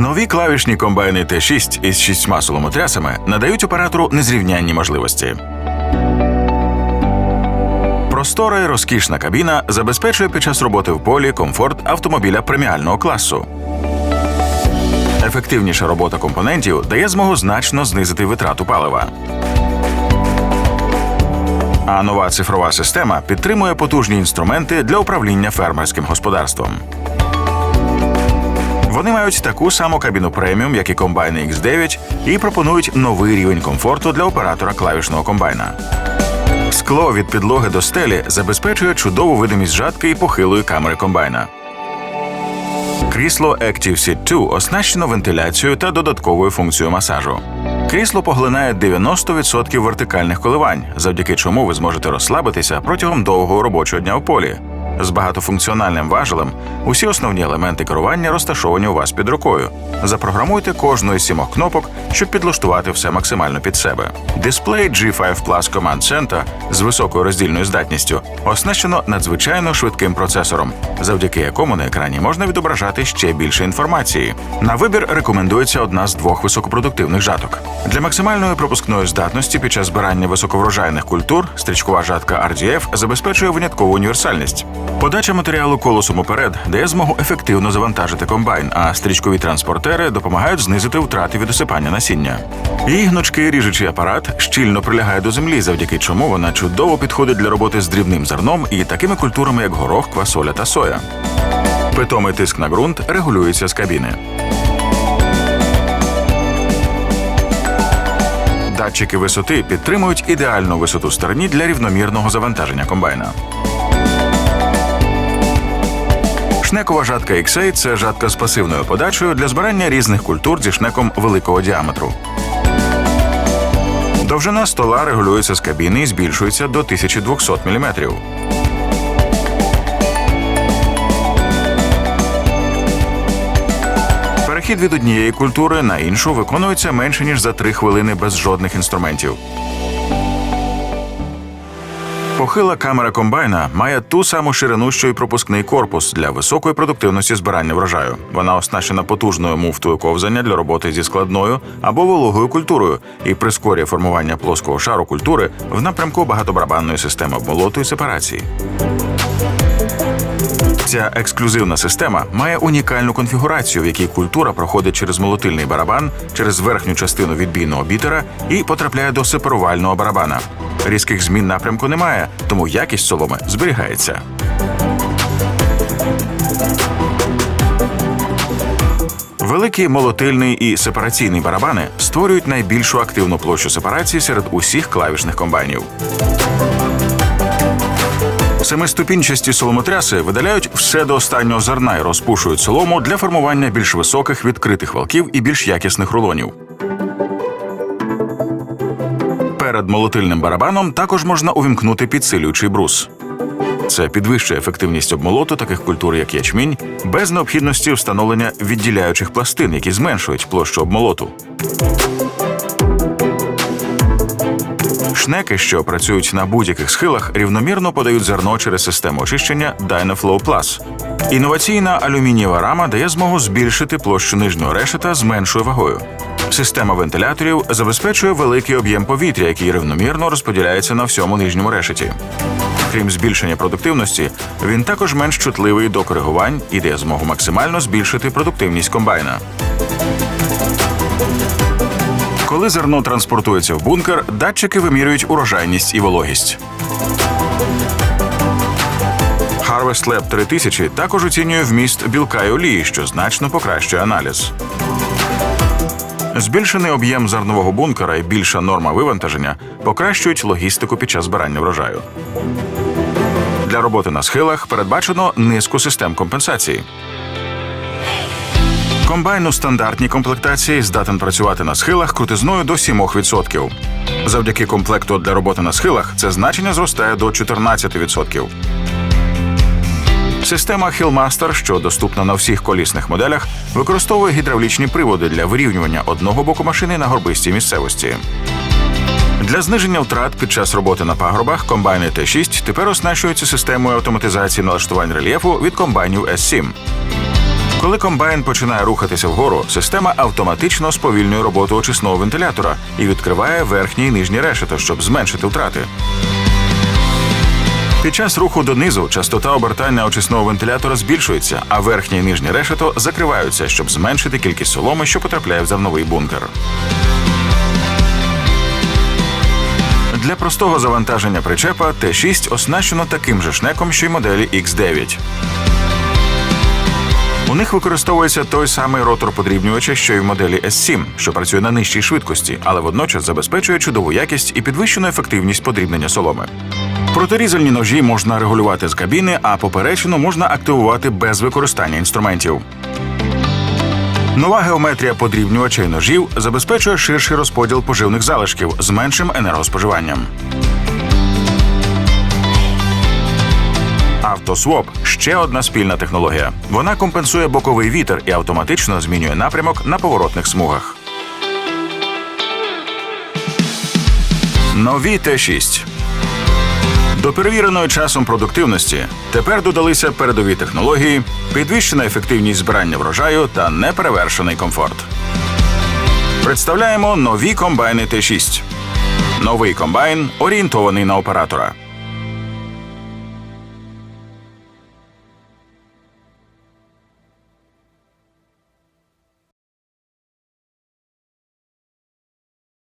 Нові клавішні комбайни Т6 із шістьма соломотрясами надають оператору незрівнянні можливості. Простора і розкішна кабіна забезпечує під час роботи в полі комфорт автомобіля преміального класу. Ефективніша робота компонентів дає змогу значно знизити витрату палива. А нова цифрова система підтримує потужні інструменти для управління фермерським господарством. Вони мають таку саму кабіну преміум, як і комбайни X9, і пропонують новий рівень комфорту для оператора клавішного комбайна. Скло від підлоги до стелі забезпечує чудову видимість жатки і похилої камери комбайна. Крісло Active Seat 2 оснащено вентиляцією та додатковою функцією масажу. Крісло поглинає 90% вертикальних коливань, завдяки чому ви зможете розслабитися протягом довгого робочого дня в полі. З багатофункціональним важелем усі основні елементи керування розташовані у вас під рукою. Запрограмуйте кожну із сімох кнопок, щоб підлаштувати все максимально під себе. Дисплей G5 Plus Command Center з високою роздільною здатністю оснащено надзвичайно швидким процесором, завдяки якому на екрані можна відображати ще більше інформації. На вибір рекомендується одна з двох високопродуктивних жаток. Для максимальної пропускної здатності під час збирання високоврожайних культур стрічкова жатка RDF забезпечує виняткову універсальність. Подача матеріалу колесом уперед дає змогу ефективно завантажити комбайн, а стрічкові транспортери допомагають знизити втрати від осипання насіння. Її гнучкий ріжучий апарат щільно прилягає до землі, завдяки чому вона чудово підходить для роботи з дрібним зерном і такими культурами, як горох, квасоля та соя. Питомий тиск на ґрунт регулюється з кабіни. Датчики висоти підтримують ідеальну висоту стерні для рівномірного завантаження комбайна. Шнекова жатка XA – це жатка з пасивною подачею для збирання різних культур зі шнеком великого діаметру. Довжина стола регулюється з кабіни і збільшується до 1200 мм. Перехід від однієї культури на іншу виконується менше ніж за 3 хвилини без жодних інструментів. Похила камера комбайна має ту саму ширину, що й пропускний корпус для високої продуктивності збирання врожаю. Вона оснащена потужною муфтою ковзання для роботи зі складною або вологою культурою і прискорює формування плоского шару культури в напрямку багатобарабанної системи обмолоту і сепарації. Ця ексклюзивна система має унікальну конфігурацію, в якій культура проходить через молотильний барабан, через верхню частину відбійного бітера і потрапляє до сепарувального барабана. Різких змін напрямку немає, тому якість соломи зберігається. Великі молотильний і сепараційний барабани створюють найбільшу активну площу сепарації серед усіх клавішних комбайнів. Семиступінчасті соломотряси видаляють все до останнього зерна і розпушують солому для формування більш високих відкритих валків і більш якісних рулонів. Перед молотильним барабаном також можна увімкнути підсилюючий брус. Це підвищує ефективність обмолоту таких культур, як ячмінь, без необхідності встановлення відділяючих пластин, які зменшують площу обмолоту. Шнеки, що працюють на будь-яких схилах, рівномірно подають зерно через систему очищення Dynaflow Plus. Інноваційна алюмінієва рама дає змогу збільшити площу нижнього решета з меншою вагою. Система вентиляторів забезпечує великий об'єм повітря, який рівномірно розподіляється на всьому нижньому решеті. Крім збільшення продуктивності, він також менш чутливий до коригувань і дає змогу максимально збільшити продуктивність комбайна. Коли зерно транспортується в бункер, датчики вимірюють урожайність і вологість. Harvest Lab 3000 також оцінює вміст білка і олії, що значно покращує аналіз. Збільшений об'єм зернового бункера і більша норма вивантаження покращують логістику під час збирання врожаю. Для роботи на схилах передбачено низку систем компенсації. Комбайн у стандартній комплектації здатен працювати на схилах крутизною до 7%. Завдяки комплекту для роботи на схилах це значення зростає до 14%. Система Hillmaster, що доступна на всіх колісних моделях, використовує гідравлічні приводи для вирівнювання одного боку машини на горбистій місцевості. Для зниження втрат під час роботи на пагорбах комбайни Т6 тепер оснащуються системою автоматизації налаштувань рельєфу від комбайнів С7. Коли комбайн починає рухатися вгору, система автоматично сповільнює роботу очисного вентилятора і відкриває верхнє і нижнє решето, щоб зменшити втрати. Під час руху донизу частота обертання очисного вентилятора збільшується, а верхнє і нижнє решето закриваються, щоб зменшити кількість соломи, що потрапляє в зерновий бункер. Для простого завантаження причепа Т6 оснащено таким же шнеком, що й моделі X9. У них використовується той самий ротор подрібнювача, що й в моделі S7, що працює на нижчій швидкості, але водночас забезпечує чудову якість і підвищену ефективність подрібнення соломи. Проторізальні ножі можна регулювати з кабіни, а поперечину можна активувати без використання інструментів. Нова геометрія подрібнювача і ножів забезпечує ширший розподіл поживних залишків з меншим енергоспоживанням. Автосвоп ще одна спільна технологія. Вона компенсує боковий вітер і автоматично змінює напрямок на поворотних смугах. Нові Т6 до перевіреної часом продуктивності тепер додалися передові технології, підвищена ефективність збирання врожаю та неперевершений комфорт. Представляємо нові комбайни Т6. Новий комбайн орієнтований на оператора.